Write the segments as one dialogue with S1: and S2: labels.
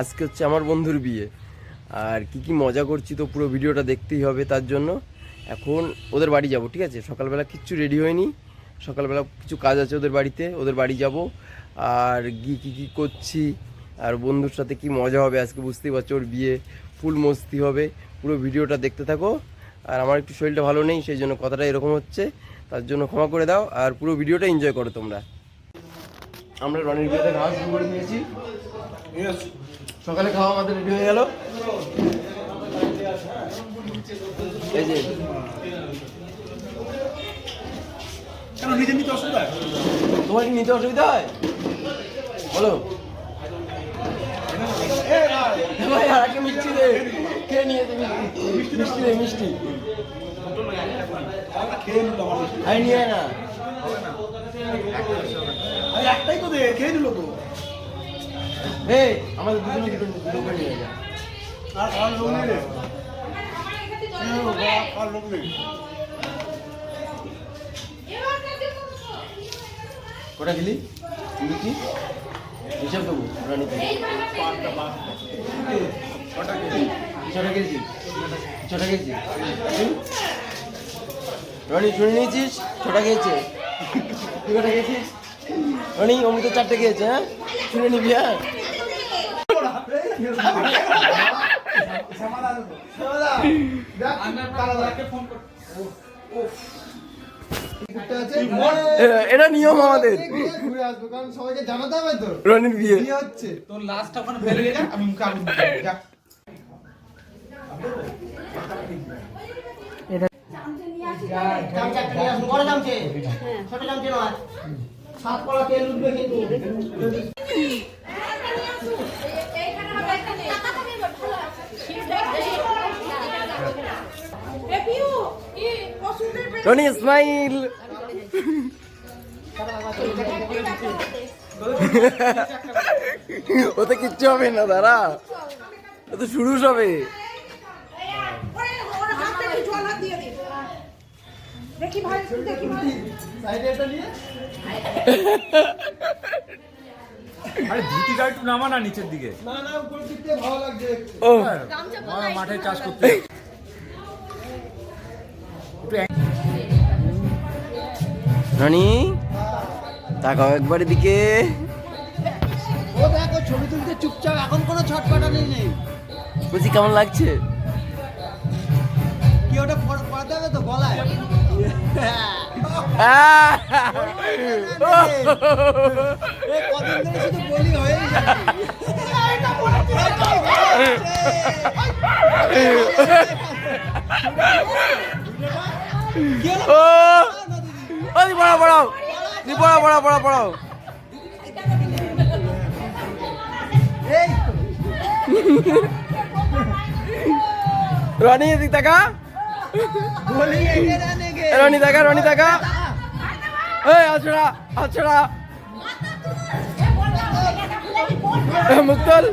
S1: আজকে হচ্ছে আমার বন্ধুর বিয়ে। আর কি কি মজা করছি তো পুরো ভিডিওটা দেখতেই হবে তার জন্য। এখন ওদের বাড়ি যাব, ঠিক আছে? সকালবেলা কিচ্ছু রেডি হয়নি। সকালবেলা কিছু কাজ আছে ওদের বাড়িতে, ওদের বাড়ি যাব। আর গিয়ে কী কী করছি? আর বন্ধুর সাথে কি মজা হবে আজকে বুঝতেই পারছ, ওর বিয়ে ফুল মস্তি হবে। পুরো ভিডিওটা দেখতে থাকো। আর আমার একটু শরীরটা ভালো নেই, সেই জন্য কথাটা এরকম হচ্ছে। তার জন্য ক্ষমা করে দাও, আর পুরো ভিডিওটা এনজয় করো তোমরা। আমরা রনির বিয়েতে শুরু করে দিয়েছি সকালে খাওয়া আমাদের রেডি হয়ে গেল। এই যে।
S2: নিজে নিতে অসুবিধা
S1: তোমার কি নিতে অসুবিধা হয়? বলো। ভাই আর একটা মিষ্টি দে। কে নিয়ে মিষ্টি দে মিষ্টি নিয়ে আয় না।
S2: আরে একটাই তো দে খেয়ে নিল তো।
S1: এই আমাদের দুজনে দুটো দুটো করে নিয়ে যা।
S2: আর খাওয়ার লোক নেই রে? হ্যাঁ, বাবা, খাওয়ার লোক নেই
S1: কটা খেলি? মিষ্টি হিসাব দেবো নিতে ছটা খেয়েছি রনি শুনে নিয়েছিস? ছটা খেয়েছে তুই কটা খেয়েছিস রনি অমনি তো চারটে খেয়েছে হ্যাঁ? শুনে নিবি হ্যাঁ? এটা নিয়ম আমাদের।
S3: ঘুরে আসব কারণ সবাইকে জানাতে হবে তো
S1: রনির বিয়ে।
S3: হচ্ছে
S2: তোর লাস্টটা ওখানে গেলে
S1: রনি স্মাইল। ওতে কিচ্ছু হবে না দাঁড়া। ও তো শুরু হবে
S4: দেখি ভাই দেখি ভাই
S3: সাইডে এটা নিয়ে
S5: আরে ধুতিটা একটু নামা না নিচের দিকে।
S3: না না উপর দিক ভালো লাগছে
S1: ও।
S5: মাঠে চাষ করতে।
S1: রনি তাকাও একবার দিকে
S3: ও দেখো ছবি তুলতে চুপচাপ এখন কোনো ছটপটানি নেই
S1: বলছি কেমন লাগছে
S3: কি ওটা পরাতে হবে তো গলায় কদিন ধরে শুধু বলি কি হলো?
S1: ও! ও দি পড়াও পড়াও। দি পড়াও পড়াও পড়াও পড়াও। রনি, এদিক রনি তাকা রনি তাকা। এই আছড়া আছড়া মুক্তল।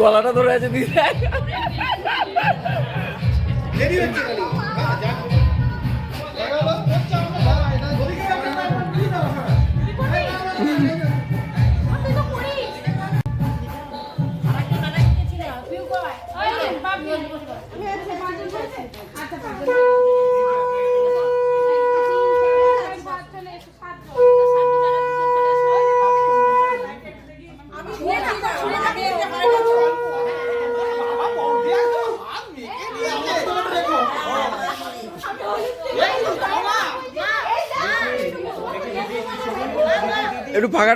S1: গলাটা ধরে আছে দিদি।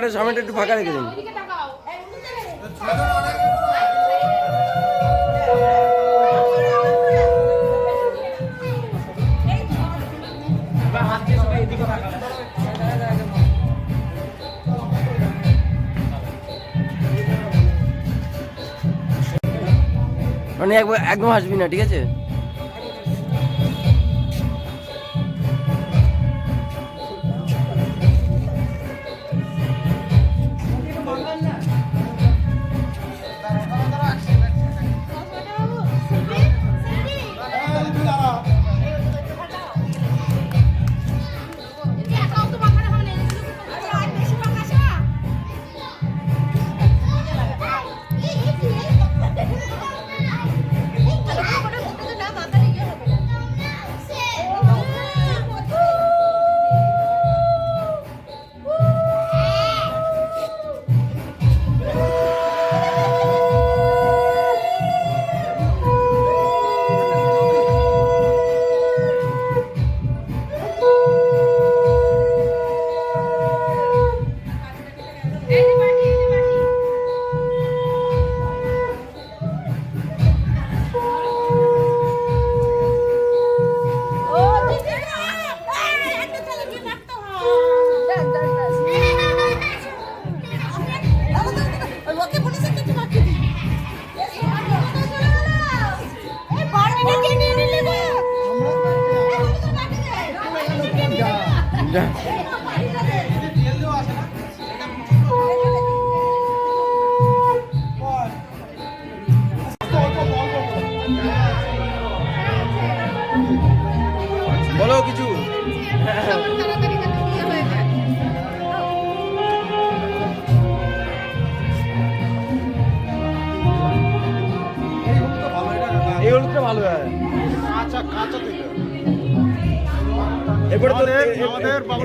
S1: জায়গাটা সামনেটা একটু ফাঁকা রেখে দিন। মানে একবার একদম আসবি না ঠিক আছে?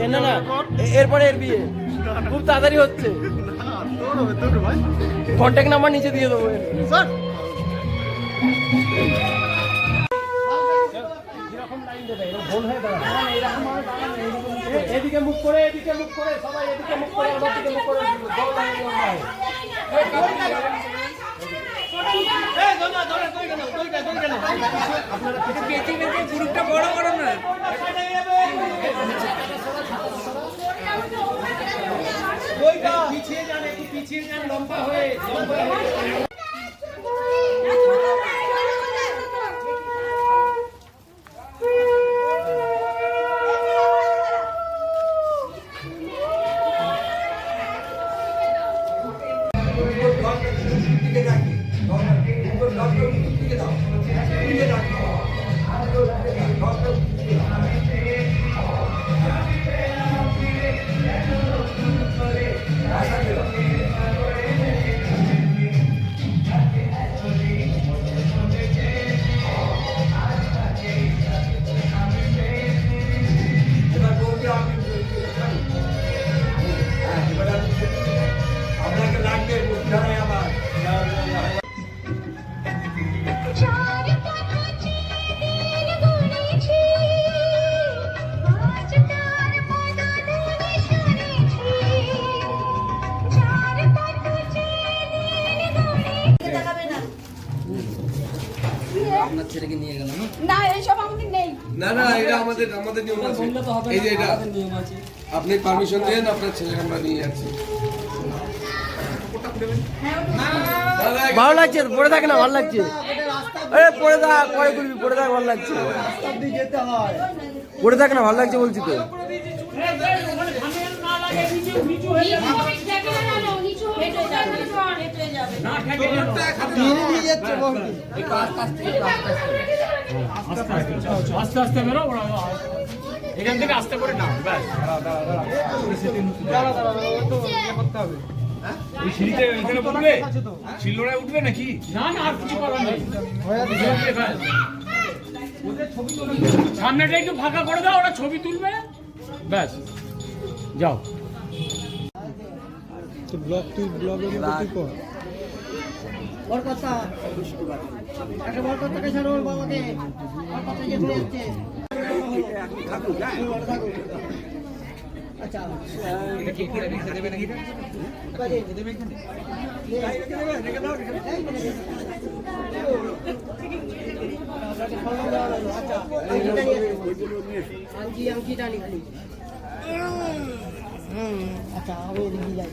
S1: না না এরপরে এর বিয়ে। খুব তাড়াতাড়ি হচ্ছে।
S2: তোর হবে তোর ভাই
S1: কন্ট্যাক্ট নাম্বার নিচে দিয়ে দেবো এদিকে মুখ করে এদিকে মুখ করে সবাই এদিকে মুখ করে দিকে মুখ করে। জল লাগে জল লাগে।
S4: না। পিছিয়ে যান একটু
S6: পিছিয়ে যান লম্বা হয়ে লম্বা হয়ে। দিকে দাও দিকে দাও আমাদের আমাদের নিয়ম আছে। এই যে এটা আপনি পারমিশন দেন আপনার ছেলেকে আমরা নিয়ে যাচ্ছি।
S1: ভালো লাগছে পড়ে থাক না ভালো লাগছে। আরে পড়ে থাক পরে করবি পড়ে থাক ভালো লাগছে। পড়ে থাক না ভালো লাগছে বলছি তো
S3: নিয়ে নিয়ে যাচ্ছে বৌদি
S5: এখান থেকে আস্তে করে না সিঁড়িতে উঠবে উঠবে নাকি না না আর কিছু করার নেই। সামনেটা একটু ফাঁকা করে দাও ওরা ছবি তুলবে ব্যাস, যাও
S3: ব্লগ, তুই ব্লগের মধ্যে তুই কর।
S7: ওর কথা একটা বড় কথাকে বাবাকে। ওর কথা যে ঘুরে যাচ্ছে আচ্ছা। আংটি আংটি টানি হুম। আচ্ছা আমি এদিকে যাই।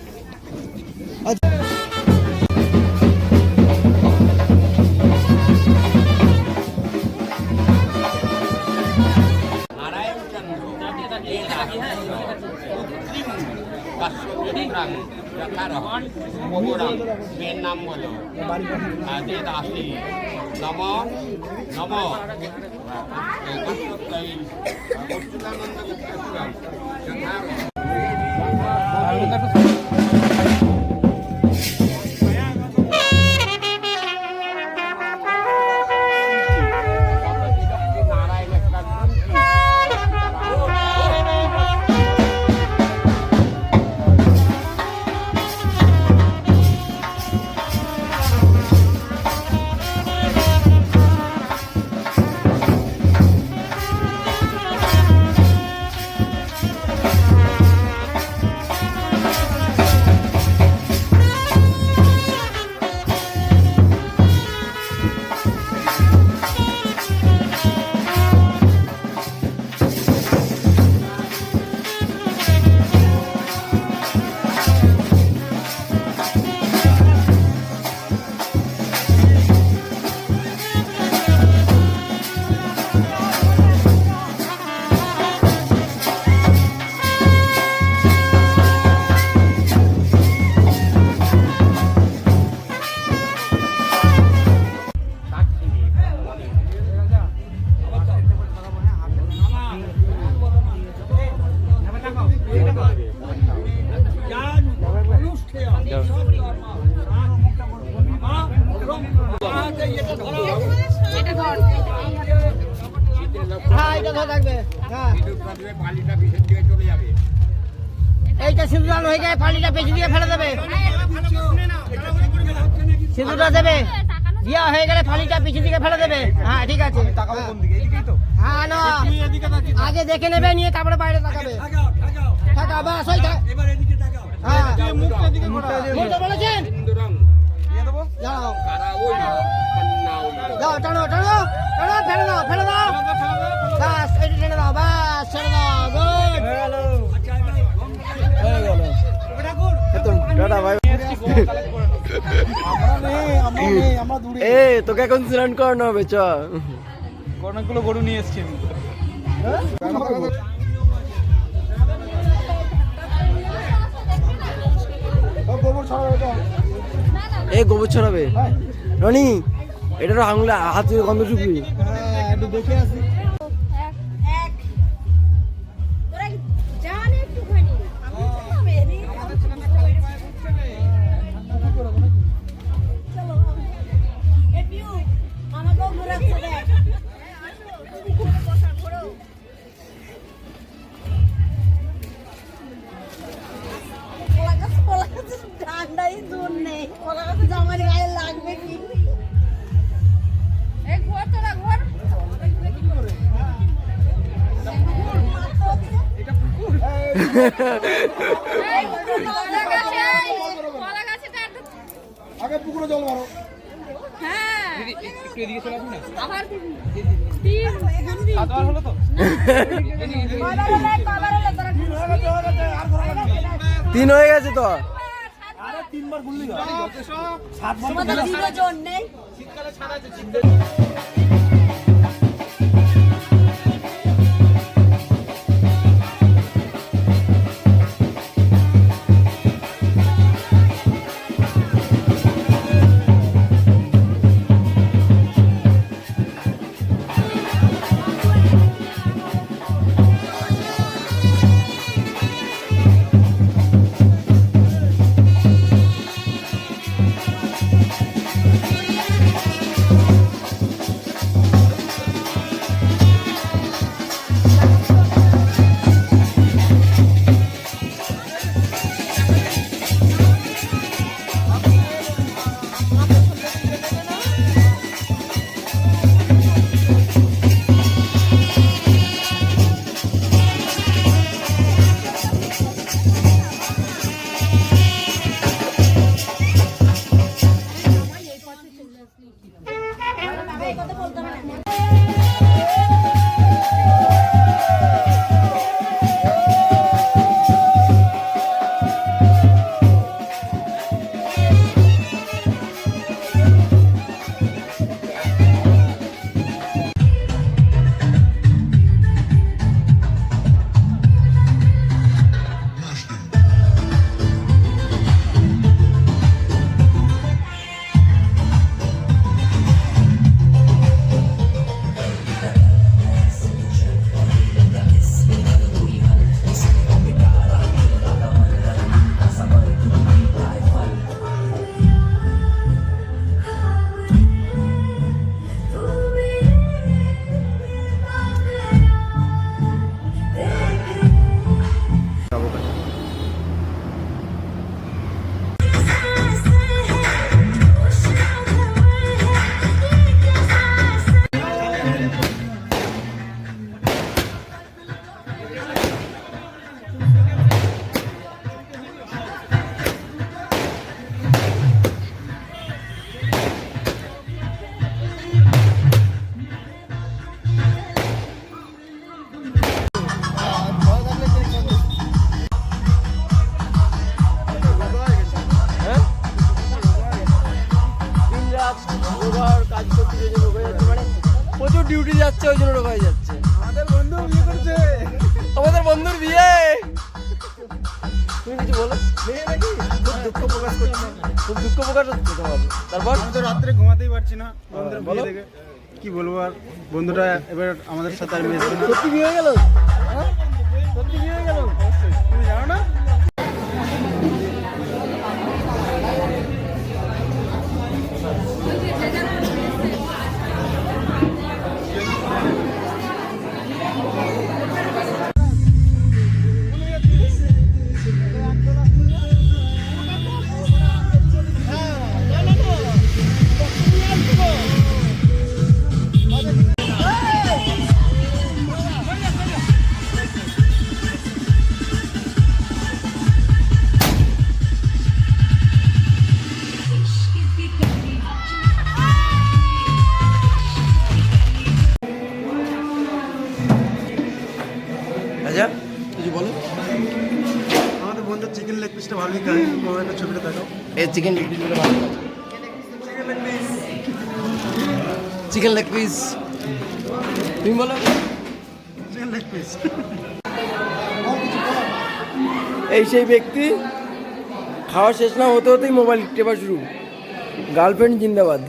S8: মেয়ের নাম হলো দাসী নম নম কষ্টকানন্দ
S7: এইটা সিঁদুর হয়ে যায় পানিটা পেছু দিয়ে ফেলে দেবে সিঁদুরটা দেবে দিয়া হয়ে গেলে ফালিটা পিছু দিকে ফেলে দেবে হ্যাঁ ঠিক আছে হ্যাঁ না আগে দেখে নেবে নিয়ে তারপরে বাইরে তাকাবে থাকা। বাস ওই
S1: এ তোকে এখন স্নান করানো হবে চ।
S2: অনেকগুলো গরু নিয়ে এসছি আমি।
S1: এ গোবর ছড়াবে। রনি এটা তো আঙুলে হাত গন্ধ শুকবি।
S2: হ্যাঁ দেখে আসি। আগে পুকুরে জল মারো।
S1: তিন হয়ে গেছে তো?
S2: আরে তিনবার গুললি না
S4: জন নেই।
S1: ডিউটি যাচ্ছে ওই জন্য ওরকম হয়ে যাচ্ছে।
S3: আমাদের বন্ধু বিয়ে করছে।
S1: আমাদের বন্ধুর বিয়ে! তুমি কিছু বলো? খুব দুঃখ প্রকাশ করছি। খুব দুঃখ প্রকাশ হচ্ছে তোমার। তারপর?
S3: আমি তো রাত্রে ঘুমাতেই পারছি না বন্ধুর বিয়ে দেখে। কি বলব আর? বন্ধুটা এবার আমাদের সাথে আর মিশবে না।
S1: সত্যি বিয়ে হয়ে গেল? হ্যাঁ? সত্যি বিয়ে হয়ে গেল?
S3: তুমি জানো না? বন্ধুর চিকেন লেগ পিসটা ভালোই খায়। ও একটা ছবিটা দেখাও।
S1: এই চিকেন পিসগুলো ভালো চিকেন লেগ পিস তুমি বলো।
S3: চিকেন লেগ পিস
S1: এই সেই ব্যক্তি খাওয়া শেষ না হতে হতেই মোবাইল টেপা শুরু। গার্লফ্রেন্ড জিন্দাবাদ।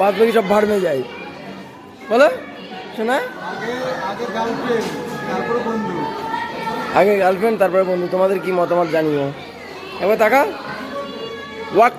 S1: বাদ বাকি সব ভাড় মেয়ে যায়। বলো শোনা?
S3: আগে আগে গার্লফ্রেন্ড তারপরে বন্ধু।
S1: আগে গার্লফ্রেন্ড তারপরে বন্ধু তোমাদের কি মতামত জানিও? এবার তাকা ওয়াক